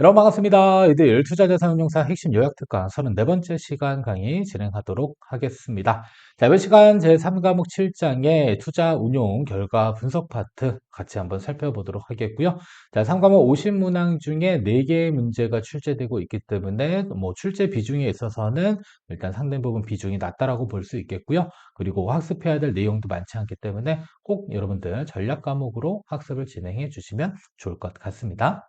여러분 반갑습니다. 이들 투자자산운용사 핵심 요약 특강 34번째 시간 강의 진행하도록 하겠습니다. 자, 이번 시간 제3과목 7장의 투자 운용 결과 분석 파트 같이 한번 살펴보도록 하겠고요. 자, 3과목 50문항 중에 4개의 문제가 출제되고 있기 때문에 뭐 출제 비중에 있어서는 일단 상당 부분 비중이 낮다라고 볼 수 있겠고요. 그리고 학습해야 될 내용도 많지 않기 때문에 꼭 여러분들 전략 과목으로 학습을 진행해 주시면 좋을 것 같습니다.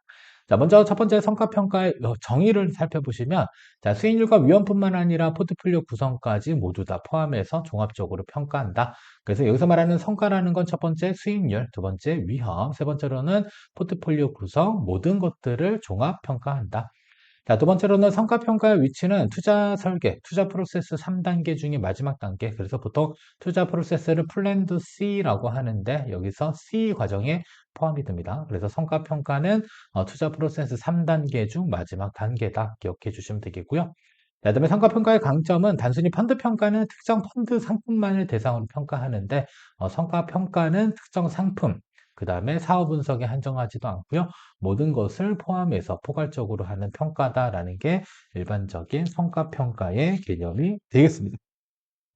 자, 먼저 첫 번째 성과평가의 정의를 살펴보시면, 자, 수익률과 위험뿐만 아니라 포트폴리오 구성까지 모두 다 포함해서 종합적으로 평가한다. 그래서 여기서 말하는 성과라는 건 첫 번째 수익률, 두 번째 위험, 세 번째로는 포트폴리오 구성, 모든 것들을 종합 평가한다. 자, 두 번째로는 성과평가의 위치는 투자 설계, 투자 프로세스 3단계 중에 마지막 단계. 그래서 보통 투자 프로세스를 플랜드 C라고 하는데 여기서 C 과정에 포함이 됩니다. 그래서 성과평가는 어, 투자 프로세스 3단계 중 마지막 단계다. 기억해 주시면 되겠고요. 그 다음에 성과평가의 강점은 단순히 펀드 평가는 특정 펀드 상품만을 대상으로 평가하는데 어, 성과평가는 특정 상품, 그 다음에 사업 분석에 한정하지도 않고요. 모든 것을 포함해서 포괄적으로 하는 평가다라는 게 일반적인 성과평가의 개념이 되겠습니다.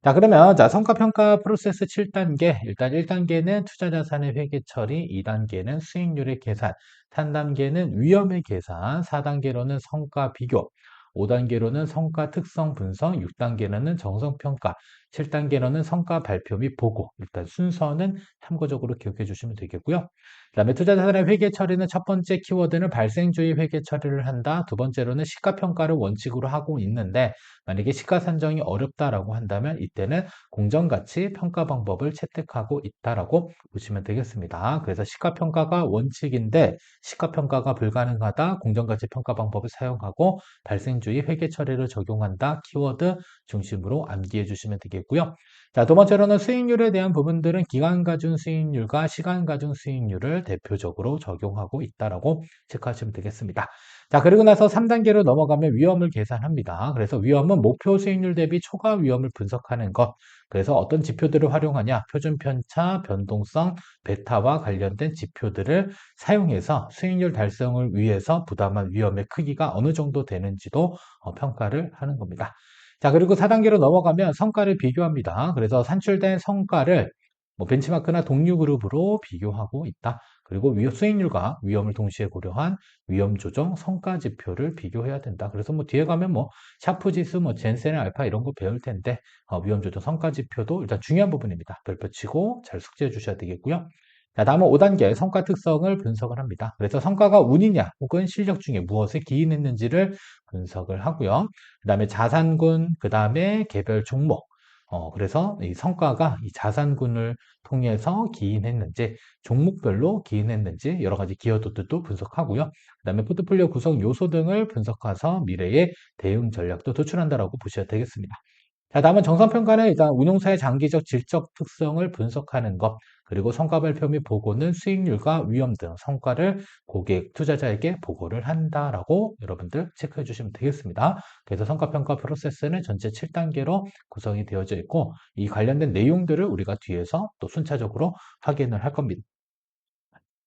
자, 그러면 자, 성과평가 프로세스 7단계. 일단 1단계는 투자자산의 회계 처리, 2단계는 수익률의 계산, 3단계는 위험의 계산, 4단계로는 성과 비교, 5단계로는 성과 특성 분석, 6단계로는 정성평가, 7단계로는 성과 발표 및 보고. 일단 순서는 참고적으로 기억해 주시면 되겠고요. 그 다음에 투자자산의 회계 처리는 첫 번째 키워드는 발생주의 회계 처리를 한다. 두 번째로는 시가평가를 원칙으로 하고 있는데 만약에 시가 산정이 어렵다라고 한다면 이때는 공정가치 평가 방법을 채택하고 있다라고 보시면 되겠습니다. 그래서 시가평가가 원칙인데 시가평가가 불가능하다. 공정가치 평가 방법을 사용하고 발생주의 회계 처리를 적용한다. 키워드 중심으로 암기해 주시면 되겠고요. 자, 두 번째로는 수익률에 대한 부분들은 기간 가중 수익률과 시간 가중 수익률을 대표적으로 적용하고 있다라고 체크하시면 되겠습니다. 자, 그리고 나서 3단계로 넘어가면 위험을 계산합니다. 그래서 위험은 목표 수익률 대비 초과 위험을 분석하는 것. 그래서 어떤 지표들을 활용하냐? 표준 편차, 변동성, 베타와 관련된 지표들을 사용해서 수익률 달성을 위해서 부담한 위험의 크기가 어느 정도 되는지도 어, 평가를 하는 겁니다. 자, 그리고 4단계로 넘어가면 성과를 비교합니다. 그래서 산출된 성과를 뭐 벤치마크나 동료 그룹으로 비교하고 있다. 그리고 위 수익률과 위험을 동시에 고려한 위험 조정 성과 지표를 비교해야 된다. 그래서 뭐 뒤에 가면 뭐 샤프 지수, 뭐 젠센 알파 이런 거 배울 텐데 어, 위험 조정 성과 지표도 일단 중요한 부분입니다. 별표 치고 잘 숙지해 주셔야 되겠고요. 자, 다음은 5단계 성과 특성을 분석을 합니다. 그래서 성과가 운이냐 혹은 실력 중에 무엇에 기인했는지를 분석을 하고요. 그 다음에 자산군, 그 다음에 개별 종목. 어, 그래서 이 성과가 이 자산군을 통해서 기인했는지, 종목별로 기인했는지 여러 가지 기여도들도 분석하고요. 그 다음에 포트폴리오 구성 요소 등을 분석해서 미래의 대응 전략도 도출한다라고 보셔야 되겠습니다. 자, 다음은 정성평가는 일단 운용사의 장기적 질적 특성을 분석하는 것, 그리고 성과 발표 및 보고는 수익률과 위험 등 성과를 고객, 투자자에게 보고를 한다라고 여러분들 체크해 주시면 되겠습니다. 그래서 성과평가 프로세스는 전체 7단계로 구성이 되어져 있고 이 관련된 내용들을 우리가 뒤에서 또 순차적으로 확인을 할 겁니다.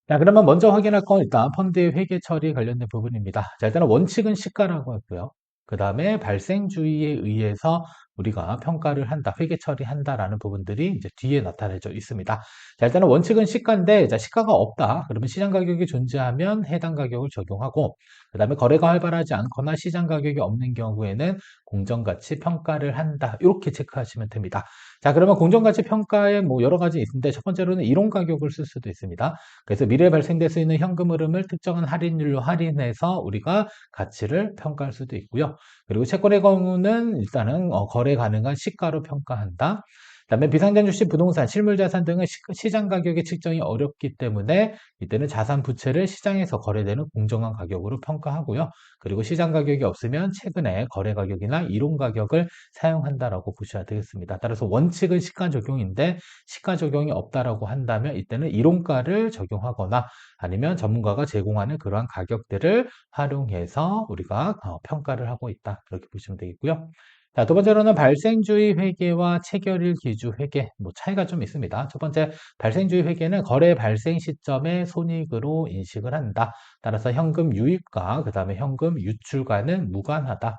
자, 그러면 먼저 확인할 건 일단 펀드의 회계 처리 관련된 부분입니다. 자, 일단은 원칙은 시가라고 하고요. 그 다음에 발생주의에 의해서 우리가 평가를 한다, 회계 처리한다라는 부분들이 이제 뒤에 나타내져 있습니다. 자, 일단은 원칙은 시가인데, 자, 시가가 없다. 그러면 시장 가격이 존재하면 해당 가격을 적용하고, 그 다음에 거래가 활발하지 않거나 시장 가격이 없는 경우에는 공정가치 평가를 한다. 이렇게 체크하시면 됩니다. 자, 그러면 공정가치 평가에 뭐 여러 가지 있는데, 첫 번째로는 이론 가격을 쓸 수도 있습니다. 그래서 미래에 발생될 수 있는 현금 흐름을 특정한 할인율로 할인해서 우리가 가치를 평가할 수도 있고요. 그리고 채권의 경우는 일단은 어, 거래 가능한 시가로 평가한다. 그다음에 비상장 주식, 부동산, 실물자산 등은 시장 가격의 측정이 어렵기 때문에 이때는 자산 부채를 시장에서 거래되는 공정한 가격으로 평가하고요. 그리고 시장 가격이 없으면 최근에 거래 가격이나 이론 가격을 사용한다라고 보셔야 되겠습니다. 따라서 원칙은 시가 적용인데 시가 적용이 없다라고 한다면 이때는 이론가를 적용하거나 아니면 전문가가 제공하는 그러한 가격들을 활용해서 우리가 어, 평가를 하고 있다. 그렇게 보시면 되겠고요. 자, 두 번째로는 발생주의 회계와 체결일 기주 회계, 뭐 차이가 좀 있습니다. 첫 번째, 발생주의 회계는 거래 발생 시점에 손익으로 인식을 한다. 따라서 현금 유입과 그 다음에 현금 유출과는 무관하다.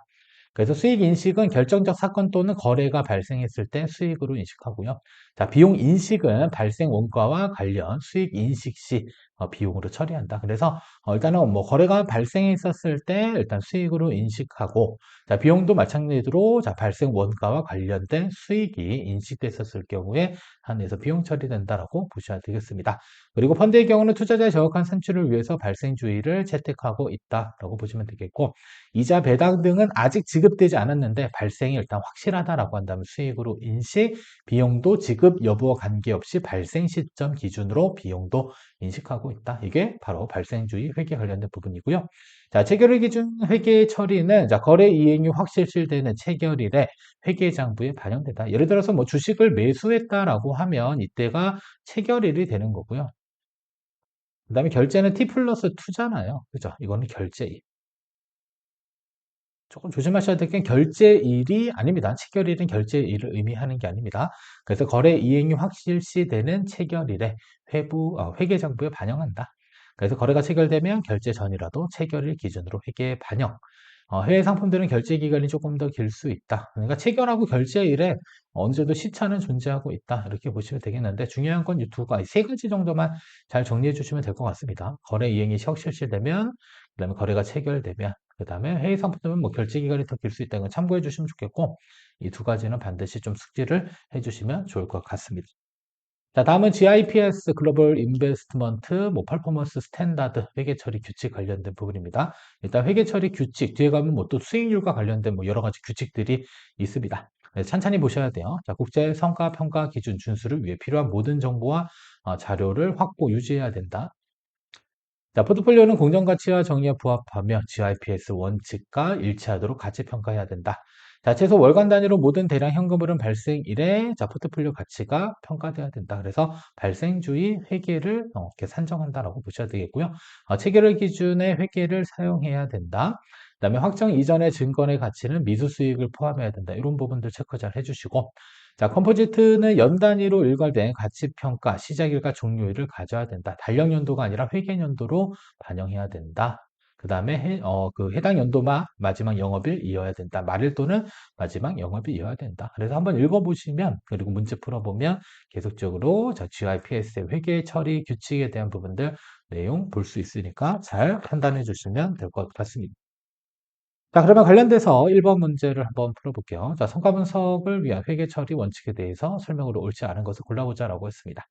그래서 수익 인식은 결정적 사건 또는 거래가 발생했을 때 수익으로 인식하고요. 자, 비용 인식은 발생 원가와 관련 수익 인식 시 어, 비용으로 처리한다. 그래서 어, 일단은 뭐 거래가 발생했었을 때 일단 수익으로 인식하고 자, 비용도 마찬가지로 자, 발생 원가와 관련된 수익이 인식됐었을 경우에 한해서 비용 처리된다라고 보셔야 되겠습니다. 그리고 펀드의 경우는 투자자의 정확한 산출을 위해서 발생 주의를 채택하고 있다라고 보시면 되겠고 이자 배당 등은 아직 지급되지 않았는데 발생이 일단 확실하다라고 한다면 수익으로 인식, 비용도 지급 여부와 관계없이 발생 시점 기준으로 비용도 인식하고 있다. 이게 바로 발생주의 회계 관련된 부분이고요. 자, 체결일 기준 회계 처리는 자, 거래 이행이 확실시되는 체결일에 회계 장부에 반영된다. 예를 들어서 뭐 주식을 매수했다라고 하면 이때가 체결일이 되는 거고요. 그 다음에 결제는 T 플러스 2잖아요. 그죠? 이거는 결제일. 조금 조심하셔야 될 게 결제일이 아닙니다. 체결일은 결제일을 의미하는 게 아닙니다. 그래서 거래 이행이 확실시되는 체결일에 회부, 어, 회계장부에 반영한다. 그래서 거래가 체결되면 결제 전이라도 체결일 기준으로 회계 반영. 어, 해외 상품들은 결제 기간이 조금 더 길 수 있다. 그러니까 체결하고 결제일에 어느 정도 시차는 존재하고 있다. 이렇게 보시면 되겠는데 중요한 건 이 두 가지, 세 가지 정도만 잘 정리해 주시면 될 것 같습니다. 거래 이행이 실시되면, 그 다음에 거래가 체결되면, 그 다음에 해외 상품들은 뭐 결제 기간이 더 길 수 있다는 걸 참고해 주시면 좋겠고, 이 두 가지는 반드시 좀 숙지를 해 주시면 좋을 것 같습니다. 자, 다음은 GIPS 글로벌 인베스트먼트 뭐 퍼포먼스 스탠다드 회계 처리 규칙 관련된 부분입니다. 일단 회계 처리 규칙 뒤에 가면 뭐 또 수익률과 관련된 뭐 여러 가지 규칙들이 있습니다. 찬찬히 보셔야 돼요. 자, 국제 성과 평가 기준 준수를 위해 필요한 모든 정보와 어, 자료를 확보 유지해야 된다. 자, 포트폴리오는 공정가치와 정의에 부합하며 GIPS 원칙과 일치하도록 가치 평가해야 된다. 자, 최소 월간 단위로 모든 대량 현금 흐름 발생일에 자, 포트폴리오 가치가 평가돼야 된다. 그래서 발생주의 회계를 어, 이렇게 산정한다라고 보셔야 되겠고요. 어, 체결을 기준의 회계를 사용해야 된다. 그 다음에 확정 이전의 증권의 가치는 미수 수익을 포함해야 된다. 이런 부분들 체크 잘 해주시고 자, 컴포지트는 연 단위로 일괄된 가치평가, 시작일과 종료일을 가져야 된다. 달력 연도가 아니라 회계 연도로 반영해야 된다. 그 다음에 어, 그 해당 연도만 마지막 영업일 이어야 된다. 말일 또는 마지막 영업일 이어야 된다. 그래서 한번 읽어보시면 그리고 문제 풀어보면 계속적으로 자, GIPS의 회계 처리 규칙에 대한 부분들 내용 볼 수 있으니까 잘 판단해 주시면 될 것 같습니다. 자, 그러면 관련돼서 1번 문제를 한번 풀어볼게요. 자, 성과 분석을 위한 회계 처리 원칙에 대해서 설명으로 옳지 않은 것을 골라보자라고 했습니다.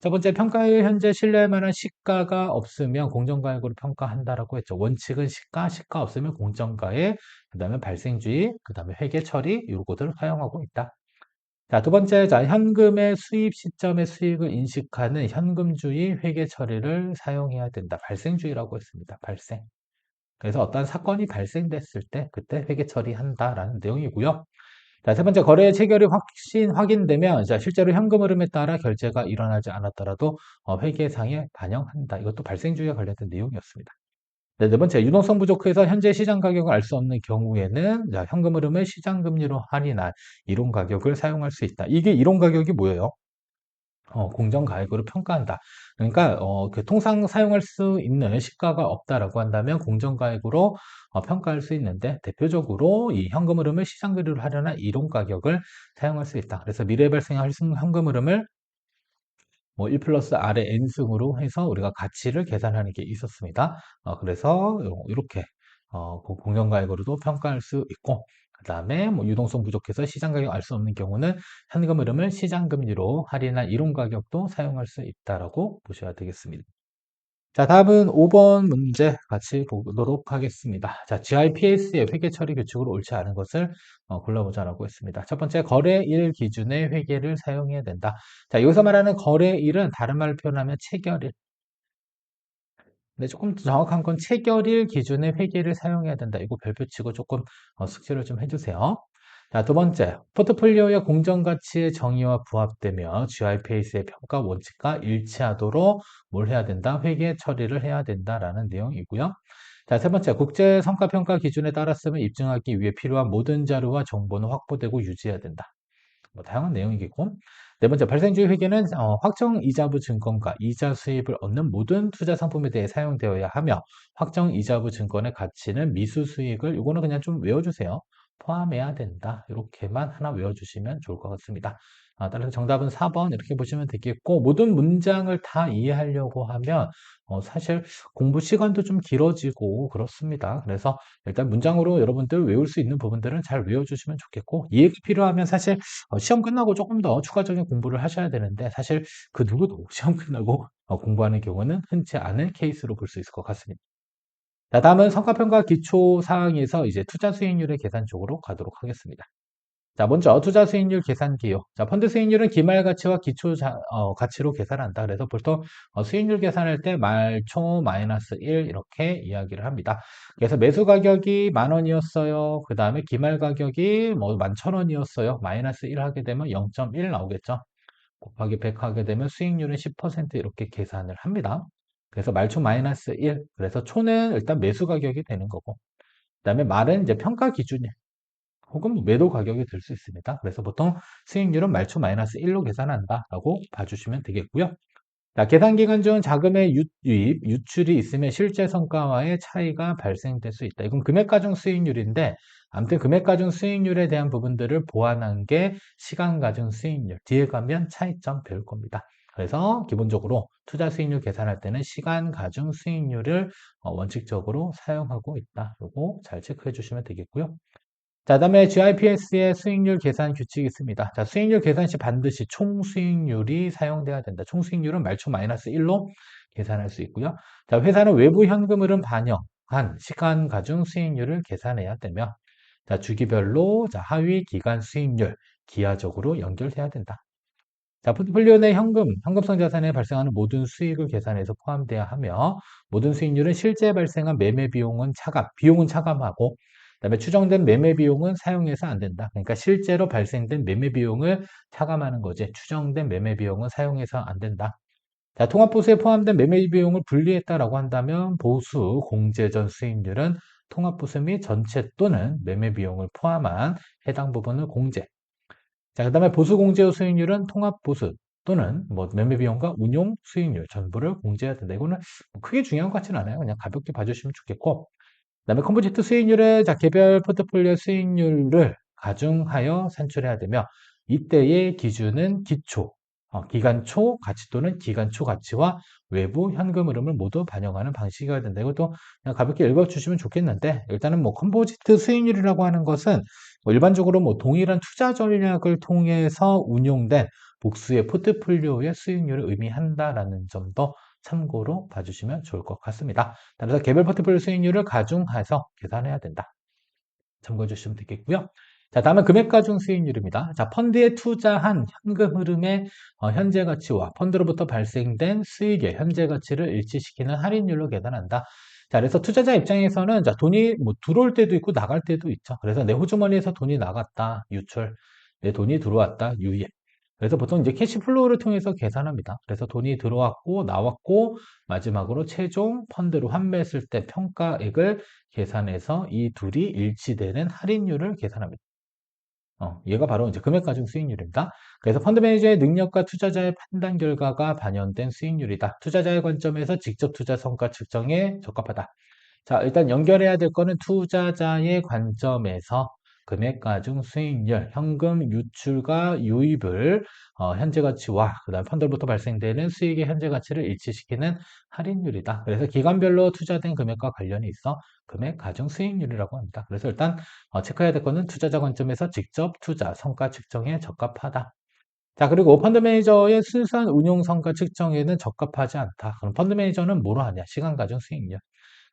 첫 번째, 평가에 현재 신뢰할 만한 시가가 없으면 공정가액으로 평가한다라고 했죠. 원칙은 시가, 시가 없으면 공정가액, 그 다음에 발생주의, 그 다음에 회계 처리, 요거들을 사용하고 있다. 자, 두 번째, 자, 현금의 수입 시점의 수익을 인식하는 현금주의 회계 처리를 사용해야 된다. 발생주의라고 했습니다. 발생. 그래서 어떤 사건이 발생됐을 때 그때 회계 처리한다라는 내용이고요. 자, 세 번째 거래 체결이 확신 확인되면 자, 실제로 현금 흐름에 따라 결제가 일어나지 않았더라도 어, 회계상에 반영한다. 이것도 발생주의와 관련된 내용이었습니다. 네, 네 번째 유동성 부족해서 현재 시장 가격을 알 수 없는 경우에는 자, 현금 흐름을 시장 금리로 할인한 이론 가격을 사용할 수 있다. 이게 이론 가격이 뭐예요? 어, 공정 가액으로 평가한다. 그러니까 어, 그 통상 사용할 수 있는 시가가 없다라고 한다면 공정 가액으로 어, 평가할 수 있는데 대표적으로 이 현금 흐름을 시장 거래로 하려는 이론 가격을 사용할 수 있다. 그래서 미래 발생할 현금 흐름을 뭐1 플러스 R의 N승으로 해서 우리가 가치를 계산하는 게 있었습니다. 어, 그래서 이렇게 어, 공정가액으로도 평가할 수 있고 그 다음에 뭐 유동성 부족해서 시장 가격 알 수 없는 경우는 현금 흐름을 시장 금리로 할인한 이론 가격도 사용할 수 있다라고 보셔야 되겠습니다. 자, 다음은 5번 문제 같이 보도록 하겠습니다. 자, GIPS의 회계 처리 규칙으로 옳지 않은 것을 어, 골라보자라고 했습니다. 첫 번째, 거래일 기준의 회계를 사용해야 된다. 자, 여기서 말하는 거래일은 다른 말로 표현하면 체결일. 근데 조금 더 정확한 건 체결일 기준의 회계를 사용해야 된다. 이거 별표 치고 조금 어, 숙지를 좀 해주세요. 자, 두 번째, 포트폴리오의 공정가치의 정의와 부합되며 GIPAC의 평가 원칙과 일치하도록 뭘 해야 된다? 회계 처리를 해야 된다라는 내용이고요. 자, 세 번째, 국제 성과평가 기준에 따랐음을 입증하기 위해 필요한 모든 자료와 정보는 확보되고 유지해야 된다. 뭐 다양한 내용이겠고 네 번째 발생주의 회계는 어, 확정 이자부 증권과 이자 수입을 얻는 모든 투자 상품에 대해 사용되어야 하며 확정 이자부 증권의 가치는 미수 수익을 이거는 그냥 좀 외워주세요. 포함해야 된다. 이렇게만 하나 외워주시면 좋을 것 같습니다. 아, 따라서 정답은 4번 이렇게 보시면 되겠고 모든 문장을 다 이해하려고 하면 어, 사실 공부 시간도 좀 길어지고 그렇습니다. 그래서 일단 문장으로 여러분들 외울 수 있는 부분들은 잘 외워주시면 좋겠고 이해가 필요하면 사실 어, 시험 끝나고 조금 더 추가적인 공부를 하셔야 되는데 사실 그 누구도 시험 끝나고 어, 공부하는 경우는 흔치 않은 케이스로 볼 수 있을 것 같습니다. 자, 다음은 성과평가 기초 사항에서 이제 투자 수익률의 계산 쪽으로 가도록 하겠습니다. 자, 먼저 투자 수익률 계산 기호. 자, 펀드 수익률은 기말 가치와 기초 자, 어, 가치로 계산한다. 그래서 보통 어, 수익률 계산할 때 말초 마이너스 1 이렇게 이야기를 합니다. 그래서 매수 가격이 만 원이었어요. 그 다음에 기말 가격이 뭐 만 천 원이었어요. 마이너스 1 하게 되면 0.1 나오겠죠. 곱하기 100 하게 되면 수익률은 10% 이렇게 계산을 합니다. 그래서 말초 마이너스 1. 그래서 초는 일단 매수 가격이 되는 거고. 그 다음에 말은 이제 평가 기준이 혹은 뭐 매도 가격이 될 수 있습니다. 그래서 보통 수익률은 말초 마이너스 1로 계산한다라고 봐주시면 되겠고요. 자, 계산 기간 중 자금의 유입, 유출이 있으면 실제 성과와의 차이가 발생될 수 있다. 이건 금액 가중 수익률인데 아무튼 금액 가중 수익률에 대한 부분들을 보완한 게 시간 가중 수익률. 뒤에 가면 차이점 배울 겁니다. 그래서 기본적으로 투자 수익률 계산할 때는 시간 가중 수익률을 어, 원칙적으로 사용하고 있다. 요거 잘 체크해 주시면 되겠고요. 자, 다음에 GIPS의 수익률 계산 규칙이 있습니다. 자, 수익률 계산 시 반드시 총 수익률이 사용돼야 된다. 총 수익률은 말초 마이너스 1로 계산할 수 있고요. 자, 회사는 외부 현금 흐름 반영한 시간 가중 수익률을 계산해야 되며 자, 주기별로 자, 하위 기간 수익률 기하적으로 연결해야 된다. 자, 포트폴리오 내 현금, 현금성 자산에 발생하는 모든 수익을 계산해서 포함돼야 하며 모든 수익률은 실제 발생한 매매 비용은 차감, 비용은 차감하고 그다음에 추정된 매매 비용은 사용해서 안 된다. 그러니까 실제로 발생된 매매 비용을 차감하는 거지. 추정된 매매 비용은 사용해서 안 된다. 자, 통합보수에 포함된 매매 비용을 분리했다라고 한다면 보수 공제 전 수익률은 통합보수 및 전체 또는 매매 비용을 포함한 해당 부분을 공제. 자, 그 다음에 보수 공제 후 수익률은 통합보수 또는 뭐 매매 비용과 운용 수익률 전부를 공제해야 된다. 이거는 뭐 크게 중요한 것 같지는 않아요. 그냥 가볍게 봐주시면 좋겠고. 그다음에 컴포지트 수익률을 자 개별 포트폴리오 수익률을 가중하여 산출해야 되며 이때의 기준은 기초, 어, 기간 초 가치 또는 기간 초 가치와 외부 현금 흐름을 모두 반영하는 방식이어야 된다. 이것도 가볍게 읽어주시면 좋겠는데 일단은 뭐 컴포지트 수익률이라고 하는 것은 뭐 일반적으로 뭐 동일한 투자 전략을 통해서 운용된 복수의 포트폴리오의 수익률을 의미한다라는 점도 참고로 봐주시면 좋을 것 같습니다. 따라서 개별 포트폴리오 수익률을 가중해서 계산해야 된다. 참고해 주시면 되겠고요. 자, 다음은 금액 가중 수익률입니다. 자, 펀드에 투자한 현금 흐름의 어, 현재 가치와 펀드로부터 발생된 수익의 현재 가치를 일치시키는 할인율로 계산한다. 자, 그래서 투자자 입장에서는 자, 돈이 뭐 들어올 때도 있고 나갈 때도 있죠. 그래서 내 호주머니에서 돈이 나갔다, 유출. 내 돈이 들어왔다, 유입. 그래서 보통 이제 캐시플로우를 통해서 계산합니다. 그래서 돈이 들어왔고 나왔고 마지막으로 최종 펀드로 환매했을 때 평가액을 계산해서 이 둘이 일치되는 할인율을 계산합니다. 어, 얘가 바로 이제 금액 가중 수익률입니다. 그래서 펀드 매니저의 능력과 투자자의 판단 결과가 반영된 수익률이다. 투자자의 관점에서 직접 투자 성과 측정에 적합하다. 자, 일단 연결해야 될 거는 투자자의 관점에서 금액 가중 수익률, 현금 유출과 유입을 어, 현재 가치와 그다음 펀드로부터 발생되는 수익의 현재 가치를 일치시키는 할인율이다. 그래서 기간별로 투자된 금액과 관련이 있어 금액 가중 수익률이라고 합니다. 그래서 일단 어, 체크해야 될 거는 투자자 관점에서 직접 투자 성과 측정에 적합하다. 자, 그리고 펀드 매니저의 순수한 운용 성과 측정에는 적합하지 않다. 그럼 펀드 매니저는 뭐로 하냐? 시간 가중 수익률.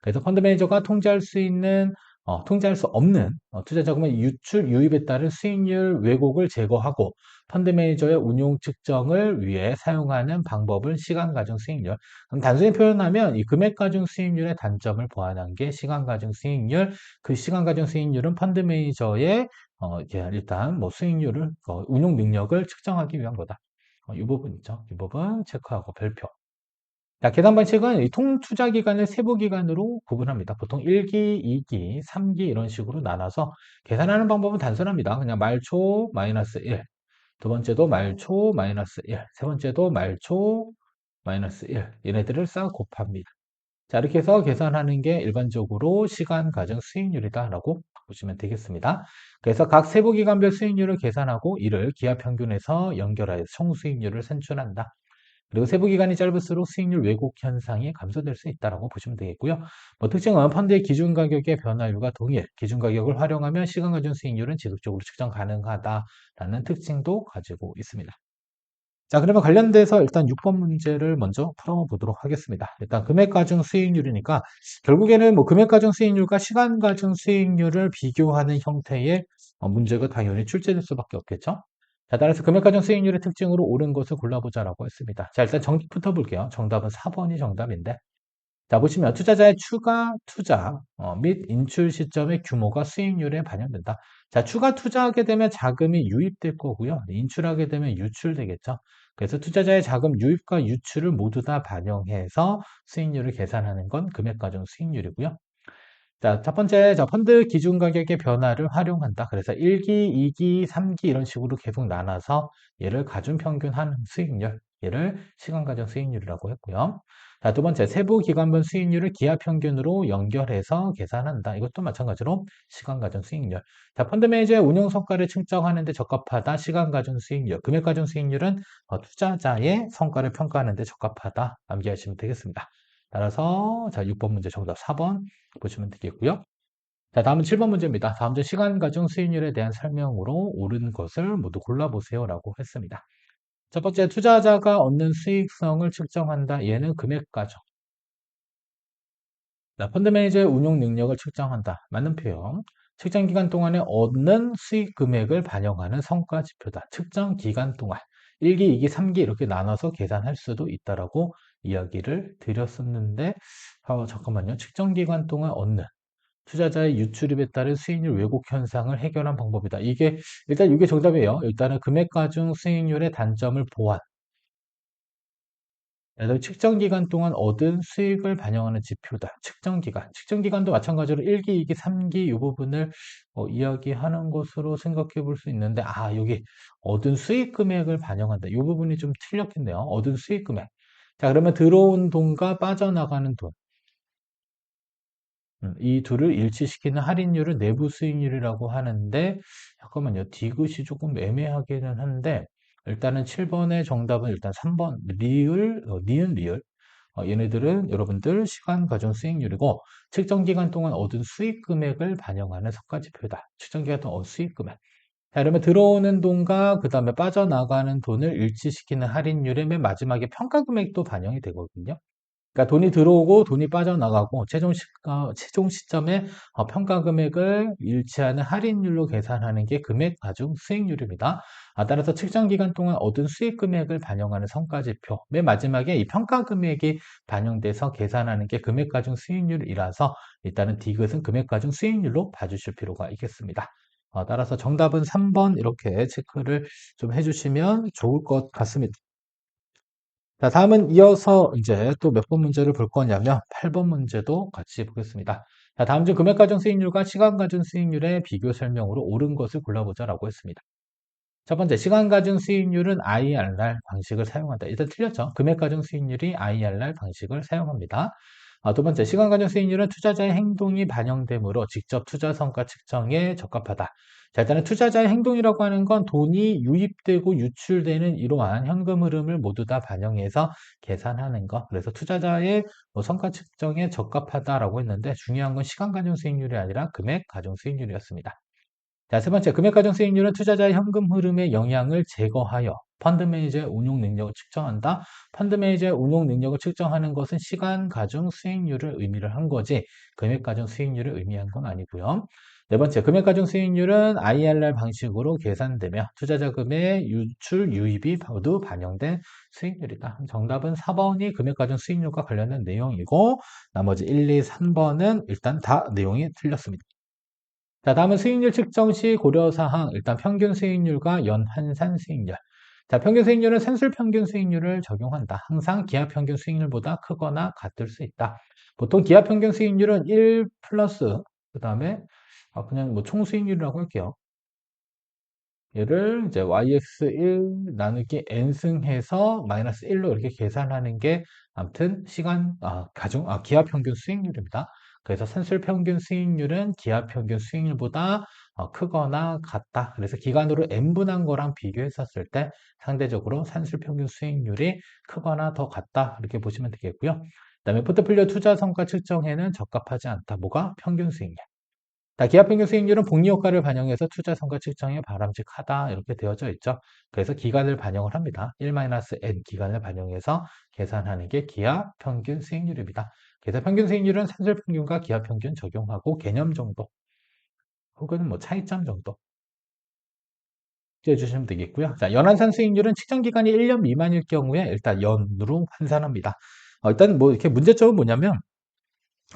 그래서 펀드 매니저가 통제할 수 있는 어, 통제할 수 없는 어, 투자 자금의 유출, 유입에 따른 수익률 왜곡을 제거하고 펀드 매니저의 운용 측정을 위해 사용하는 방법은 시간 가중 수익률. 단순히 표현하면 이 금액 가중 수익률의 단점을 보완한 게 시간 가중 수익률. 그 시간 가중 수익률은 펀드 매니저의 어, 일단 뭐 수익률을 어, 운용 능력을 측정하기 위한 거다. 어, 이 부분 있죠. 이 부분 체크하고 별표. 자, 계산 방식은 이 통투자 기간을 세부 기간으로 구분합니다. 보통 1기, 2기, 3기 이런 식으로 나눠서 계산하는 방법은 단순합니다. 그냥 말초 마이너스 1, 두 번째도 말초 마이너스 1, 세 번째도 말초 마이너스 1 얘네들을 싹 곱합니다. 자, 이렇게 해서 계산하는 게 일반적으로 시간 가정 수익률이다라고 보시면 되겠습니다. 그래서 각 세부 기간별 수익률을 계산하고 이를 기하 평균에서 연결하여 총 수익률을 산출한다. 그리고 세부 기간이 짧을수록 수익률 왜곡 현상이 감소될 수 있다고 보시면 되겠고요. 뭐 특징은 펀드의 기준 가격의 변화율과 동일 기준 가격을 활용하면 시간 가중 수익률은 지속적으로 측정 가능하다라는 특징도 가지고 있습니다. 자, 그러면 관련돼서 일단 6번 문제를 먼저 풀어보도록 하겠습니다. 일단 금액 가중 수익률이니까 결국에는 뭐 금액 가중 수익률과 시간 가중 수익률을 비교하는 형태의 어, 문제가 당연히 출제될 수밖에 없겠죠. 자, 따라서 금액가정 수익률의 특징으로 옳은 것을 골라보자라고 했습니다. 자, 일단 정답부터 볼게요. 정답은 4번이 정답인데. 자, 보시면 투자자의 추가 투자 어, 및 인출 시점의 규모가 수익률에 반영된다. 자, 추가 투자하게 되면 자금이 유입될 거고요. 인출하게 되면 유출되겠죠. 그래서 투자자의 자금 유입과 유출을 모두 다 반영해서 수익률을 계산하는 건 금액가정 수익률이고요. 자, 첫 번째, 저 펀드 기준 가격의 변화를 활용한다. 그래서 1기, 2기, 3기 이런 식으로 계속 나눠서 얘를 가중 평균한 수익률, 얘를 시간 가정 수익률이라고 했고요. 자, 두 번째, 세부 기간분 수익률을 기하 평균으로 연결해서 계산한다. 이것도 마찬가지로 시간 가정 수익률. 자, 펀드 매니저의 운용 성과를 측정하는 데 적합하다. 시간 가정 수익률. 금액 가정 수익률은 어, 투자자의 성과를 평가하는 데 적합하다. 암기하시면 되겠습니다. 따라서 자 6번 문제 정답 4번 보시면 되겠고요. 자 다음은 7번 문제입니다. 다음 주 시간 가중 수익률에 대한 설명으로 옳은 것을 모두 골라보세요 라고 했습니다. 첫 번째 투자자가 얻는 수익성을 측정한다. 얘는 금액 가중. 자, 펀드 매니저의 운용 능력을 측정한다. 맞는 표현. 측정 기간 동안에 얻는 수익 금액을 반영하는 성과 지표다. 측정 기간 동안. 1기, 2기, 3기 이렇게 나눠서 계산할 수도 있다라고 이야기를 드렸었는데 어, 잠깐만요. 측정 기간 동안 얻는 투자자의 유출입에 따른 수익률 왜곡 현상을 해결한 방법이다. 이게 일단 이게 정답이에요. 일단은 금액 가 중 수익률의 단점을 보완. 그래서 측정 기간 동안 얻은 수익을 반영하는 지표다. 측정 기간. 측정 기간도 마찬가지로 1기, 2기, 3기 이 부분을 어, 이야기하는 것으로 생각해 볼 수 있는데 아, 여기 얻은 수익 금액을 반영한다. 이 부분이 좀 틀렸겠네요. 얻은 수익 금액. 자, 그러면 들어온 돈과 빠져나가는 돈. 음, 이 둘을 일치시키는 할인율을 내부 수익률이라고 하는데 잠깐만요. 디귿이 조금 애매하기는 한데 일단은 7번의 정답은 일단 3번 리을, 어, 니은 리을 어, 얘네들은 여러분들 시간 가정 수익률이고 측정 기간 동안 얻은 수익 금액을 반영하는 성과지표다. 측정 기간 동안 얻은 수익 금액. 자, 그러면 들어오는 돈과 그 다음에 빠져나가는 돈을 일치시키는 할인율의 맨 마지막에 평가 금액도 반영이 되거든요. 그러니까 돈이 들어오고 돈이 빠져나가고 최종, 시, 어, 최종 시점에 어, 평가 금액을 일치하는 할인율로 계산하는 게 금액 가중 수익률입니다. 아, 따라서 측정 기간 동안 얻은 수익 금액을 반영하는 성과 지표. 맨 마지막에 이 평가 금액이 반영돼서 계산하는 게 금액 가중 수익률이라서 일단은 디귿은 금액 가중 수익률로 봐주실 필요가 있겠습니다. 어, 따라서 정답은 3번 이렇게 체크를 좀 해주시면 좋을 것 같습니다. 자, 다음은 이어서 이제 또 몇 번 문제를 볼 거냐면 8번 문제도 같이 보겠습니다. 자, 다음 중 금액 가중 수익률과 시간 가중 수익률의 비교 설명으로 옳은 것을 골라보자라고 했습니다. 첫 번째, 시간 가중 수익률은 IRR 방식을 사용한다. 일단 틀렸죠? 금액 가중 수익률이 IRR 방식을 사용합니다. 아, 두 번째, 시간 가정 수익률은 투자자의 행동이 반영되므로 직접 투자 성과 측정에 적합하다. 자, 일단은 투자자의 행동이라고 하는 건 돈이 유입되고 유출되는 이러한 현금 흐름을 모두 다 반영해서 계산하는 것. 그래서 투자자의 뭐 성과 측정에 적합하다라고 했는데 중요한 건 시간 가정 수익률이 아니라 금액 가정 수익률이었습니다. 자, 세 번째, 금액 가정 수익률은 투자자의 현금 흐름의 영향을 제거하여 펀드 매니저의 운용 능력을 측정한다. 펀드 매니저의 운용 능력을 측정하는 것은 시간 가중 수익률을 의미를 한 거지 금액 가중 수익률을 의미한 건 아니고요. 네 번째, 금액 가중 수익률은 IRR 방식으로 계산되며 투자 자금의 유출 유입이 모두 반영된 수익률이다. 정답은 4번이 금액 가중 수익률과 관련된 내용이고 나머지 1, 2, 3번은 일단 다 내용이 틀렸습니다. 자, 다음은 수익률 측정 시 고려사항, 일단 평균 수익률과 연환산 수익률. 자, 평균 수익률은 산술 평균 수익률을 적용한다. 항상 기업 평균 수익률보다 크거나 같을 수 있다. 보통 기업 평균 수익률은 1 플러스 그 다음에 아, 그냥 뭐 총 수익률이라고 할게요. 얘를 이제 yx1 나누기 n승해서 마이너스 1로 이렇게 계산하는 게 아무튼 시간 아, 가중 아, 기하 평균 수익률입니다. 그래서 산술 평균 수익률은 기하 평균 수익률보다 어, 크거나 같다. 그래서 기간으로 n분한 거랑 비교했었을 때 상대적으로 산술 평균 수익률이 크거나 더 같다. 이렇게 보시면 되겠고요. 그 다음에 포트폴리오 투자 성과 측정에는 적합하지 않다. 뭐가 평균 수익률. 기업 평균 수익률은 복리 효과를 반영해서 투자 성과 측정에 바람직하다 이렇게 되어져 있죠. 그래서 기간을 반영을 합니다. 1-n 기간을 반영해서 계산하는 게 기업 평균 수익률입니다. 그래서 평균 수익률은 산술 평균과 기업 평균 적용하고 개념 정도 혹은 뭐 차이점 정도 해주시면 되겠고요. 자, 연한산 수익률은 측정 기간이 1년 미만일 경우에 일단 연으로 환산합니다. 어, 일단 뭐 이렇게 문제점은 뭐냐면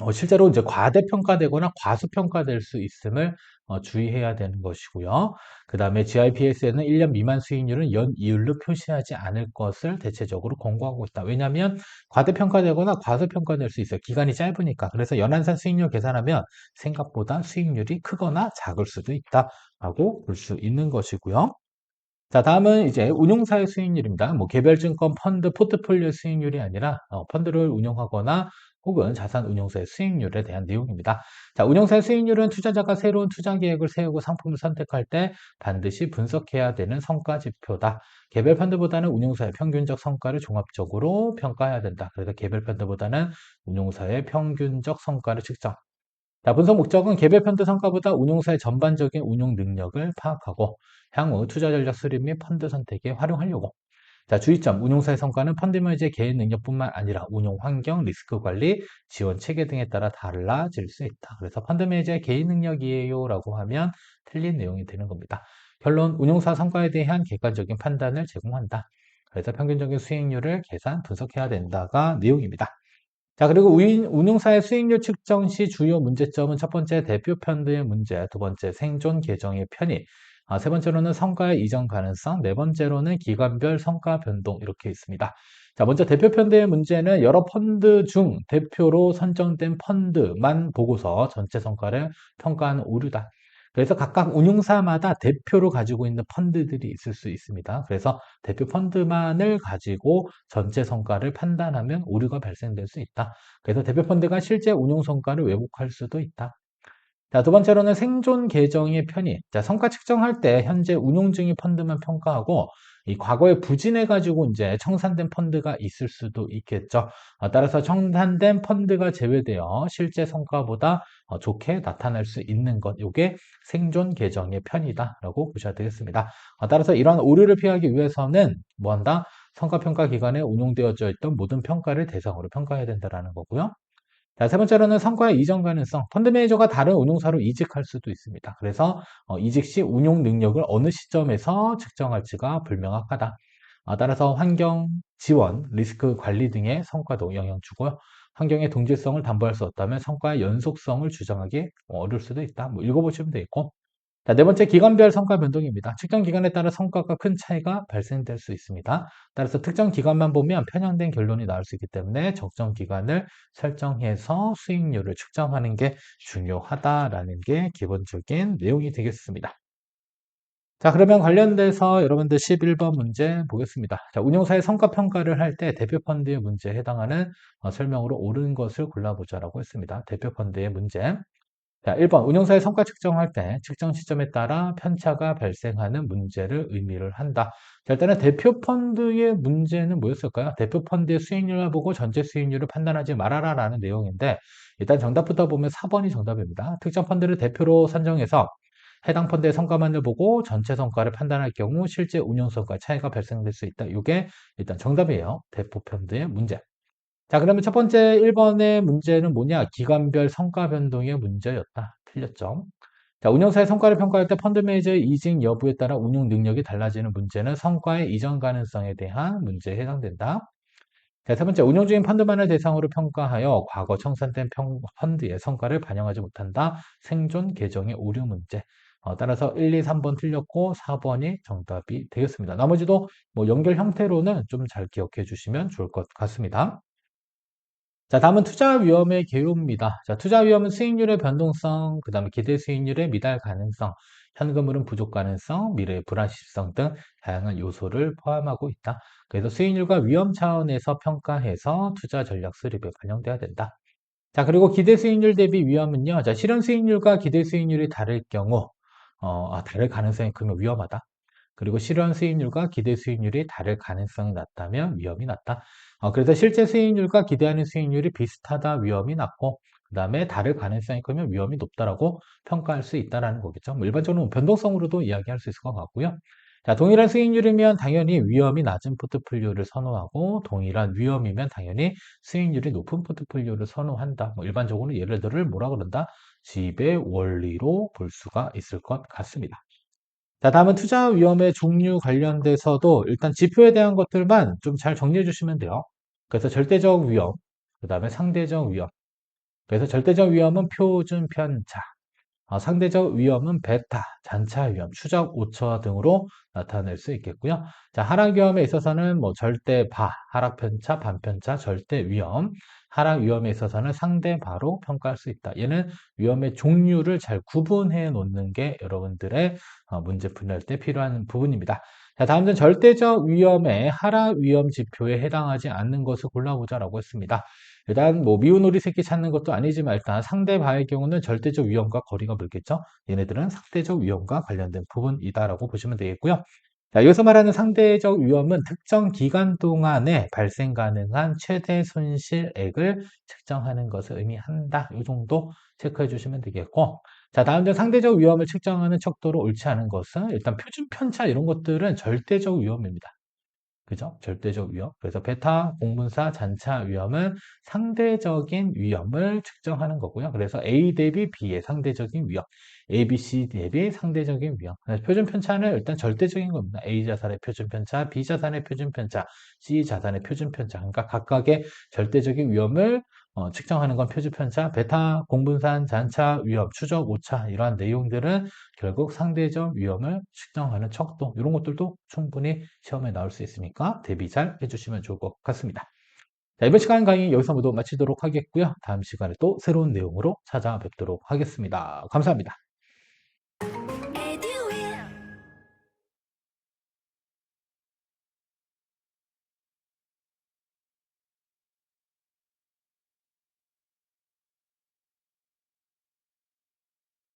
어, 실제로 이제 과대평가되거나 과소평가될 수 있음을 어, 주의해야 되는 것이고요. 그 다음에 GIPS에는 1년 미만 수익률은 연 이율로 표시하지 않을 것을 대체적으로 권고하고 있다. 왜냐하면 과대평가되거나 과소평가될 수 있어요. 기간이 짧으니까. 그래서 연한산 수익률 계산하면 생각보다 수익률이 크거나 작을 수도 있다라고 볼 수 있는 것이고요. 자, 다음은 이제 운용사의 수익률입니다. 뭐 개별증권 펀드 포트폴리오 수익률이 아니라 어, 펀드를 운용하거나 혹은 자산운용사의 수익률에 대한 내용입니다. 자, 운용사의 수익률은 투자자가 새로운 투자 계획을 세우고 상품을 선택할 때 반드시 분석해야 되는 성과 지표다. 개별 펀드보다는 운용사의 평균적 성과를 종합적으로 평가해야 된다. 그래서 개별 펀드보다는 운용사의 평균적 성과를 측정. 자, 분석 목적은 개별 펀드 성과보다 운용사의 전반적인 운용 능력을 파악하고 향후 투자 전략 수립 및 펀드 선택에 활용하려고 자, 주의점, 운용사의 성과는 펀드 매니저의 개인 능력뿐만 아니라 운용 환경, 리스크 관리, 지원 체계 등에 따라 달라질 수 있다. 그래서 펀드 매니저의 개인 능력이에요 라고 하면 틀린 내용이 되는 겁니다. 결론, 운용사 성과에 대한 객관적인 판단을 제공한다. 그래서 평균적인 수익률을 계산, 분석해야 된다가 내용입니다. 자, 그리고 운용사의 수익률 측정 시 주요 문제점은 첫 번째 대표 펀드의 문제, 두 번째 생존 계정의 편의, 아, 세 번째로는 성과의 이전 가능성, 네 번째로는 기관별 성과 변동 이렇게 있습니다. 자, 먼저 대표 펀드의 문제는 여러 펀드 중 대표로 선정된 펀드만 보고서 전체 성과를 평가하는 오류다. 그래서 각각 운용사마다 대표로 가지고 있는 펀드들이 있을 수 있습니다. 그래서 대표 펀드만을 가지고 전체 성과를 판단하면 오류가 발생될 수 있다. 그래서 대표 펀드가 실제 운용 성과를 왜곡할 수도 있다. 자, 두 번째로는 생존 계정의 편의. 자, 성과 측정할 때 현재 운용 중인 펀드만 평가하고 이 과거에 부진해 가지고 이제 청산된 펀드가 있을 수도 있겠죠. 어, 따라서 청산된 펀드가 제외되어 실제 성과보다 어, 좋게 나타날 수 있는 것. 이게 생존 계정의 편이다라고 보셔야 되겠습니다. 어, 따라서 이러한 오류를 피하기 위해서는 뭐 한다? 성과 평가 기간에 운용되어져 있던 모든 평가를 대상으로 평가해야 된다라는 거고요. 자, 세 번째로는 성과의 이전 가능성. 펀드 매니저가 다른 운용사로 이직할 수도 있습니다. 그래서 어, 이직 시 운용 능력을 어느 시점에서 측정할지가 불명확하다. 어, 따라서 환경, 지원, 리스크 관리 등의 성과도 영향 주고요. 환경의 동질성을 담보할 수 없다면 성과의 연속성을 주장하기 어려울 수도 있다. 뭐 읽어보시면 되겠고. 자, 네 번째 기간별 성과 변동입니다. 측정 기간에 따라 성과가 큰 차이가 발생될 수 있습니다. 따라서 특정 기간만 보면 편향된 결론이 나올 수 있기 때문에 적정 기간을 설정해서 수익률을 측정하는 게 중요하다라는 게 기본적인 내용이 되겠습니다. 자, 그러면 관련돼서 여러분들 11번 문제 보겠습니다. 자, 운용사의 성과 평가를 할 때 대표 펀드의 문제에 해당하는 어, 설명으로 옳은 것을 골라보자라고 했습니다. 대표 펀드의 문제. 자, 1번 운용사의 성과 측정할 때 측정 시점에 따라 편차가 발생하는 문제를 의미를 한다. 자, 일단은 대표 펀드의 문제는 뭐였을까요? 대표 펀드의 수익률을 보고 전체 수익률을 판단하지 말아라 라는 내용인데 일단 정답부터 보면 4번이 정답입니다. 특정 펀드를 대표로 선정해서 해당 펀드의 성과만을 보고 전체 성과를 판단할 경우 실제 운용 성과 차이가 발생될 수 있다. 이게 일단 정답이에요. 대표 펀드의 문제. 자, 그러면 첫 번째 1번의 문제는 뭐냐? 기간별 성과 변동의 문제였다. 틀렸죠? 자, 운영사의 성과를 평가할 때 펀드 매니저의 이직 여부에 따라 운용 능력이 달라지는 문제는 성과의 이전 가능성에 대한 문제에 해당된다. 자, 세 번째, 운용 중인 펀드만을 대상으로 평가하여 과거 청산된 펀드의 성과를 반영하지 못한다. 생존 계정의 오류 문제. 어, 따라서 1, 2, 3번 틀렸고 4번이 정답이 되겠습니다. 나머지도 뭐 연결 형태로는 좀 잘 기억해 주시면 좋을 것 같습니다. 자, 다음은 투자 위험의 개요입니다. 자, 투자 위험은 수익률의 변동성, 그 다음에 기대 수익률의 미달 가능성, 현금흐름 부족 가능성, 미래의 불안시성 등 다양한 요소를 포함하고 있다. 그래서 수익률과 위험 차원에서 평가해서 투자 전략 수립에 반영돼야 된다. 자, 그리고 기대 수익률 대비 위험은요. 자, 실현 수익률과 기대 수익률이 다를 경우, 어, 아, 다를 가능성이 크면 위험하다. 그리고 실현 수익률과 기대 수익률이 다를 가능성이 낮다면 위험이 낮다. 어, 그래서 실제 수익률과 기대하는 수익률이 비슷하다 위험이 낮고 그 다음에 다를 가능성이 크면 위험이 높다라고 평가할 수 있다라는 거겠죠. 뭐 일반적으로 변동성으로도 이야기할 수 있을 것 같고요. 자, 동일한 수익률이면 당연히 위험이 낮은 포트폴리오를 선호하고 동일한 위험이면 당연히 수익률이 높은 포트폴리오를 선호한다. 뭐 일반적으로 예를 들어 뭐라 그런다? 지배 원리로 볼 수가 있을 것 같습니다. 자, 다음은 투자 위험의 종류 관련돼서도 일단 지표에 대한 것들만 좀 잘 정리해 주시면 돼요. 그래서 절대적 위험, 그 다음에 상대적 위험. 그래서 절대적 위험은 표준 편차, 어, 상대적 위험은 베타, 잔차 위험, 추적 오차 등으로 나타낼 수 있겠고요. 자, 하락 위험에 있어서는 뭐 절대 바, 하락 편차, 반편차, 절대 위험, 하락 위험에 있어서는 상대 바로 평가할 수 있다. 얘는 위험의 종류를 잘 구분해 놓는 게 여러분들의 어, 문제 풀이할 때 필요한 부분입니다. 자, 다음은 절대적 위험의 하락 위험 지표에 해당하지 않는 것을 골라보자라고 했습니다. 일단 뭐 미운 오리 새끼 찾는 것도 아니지만 일단 상대 바의 경우는 절대적 위험과 거리가 멀겠죠. 얘네들은 상대적 위험과 관련된 부분이다라고 보시면 되겠고요. 자, 여기서 말하는 상대적 위험은 특정 기간 동안에 발생 가능한 최대 손실액을 측정하는 것을 의미한다. 이 정도 체크해 주시면 되겠고. 자, 다음 중 상대적 위험을 측정하는 척도로 옳지 않은 것은 일단 표준 편차 이런 것들은 절대적 위험입니다. 그죠? 절대적 위험. 그래서 베타 공분사 잔차 위험은 상대적인 위험을 측정하는 거고요. 그래서 A 대비 B의 상대적인 위험, A, B, C 대비 상대적인 위험. 표준 편차는 일단 절대적인 겁니다. A 자산의 표준 편차, B 자산의 표준 편차, C 자산의 표준 편차. 그러니까 각각의 절대적인 위험을 어, 측정하는 건 표준 편차, 베타, 공분산, 잔차, 위험, 추적, 오차 이러한 내용들은 결국 상대적 위험을 측정하는 척도 이런 것들도 충분히 시험에 나올 수 있으니까 대비 잘 해주시면 좋을 것 같습니다. 자, 이번 시간 강의 여기서 모두 마치도록 하겠고요. 다음 시간에 또 새로운 내용으로 찾아뵙도록 하겠습니다. 감사합니다.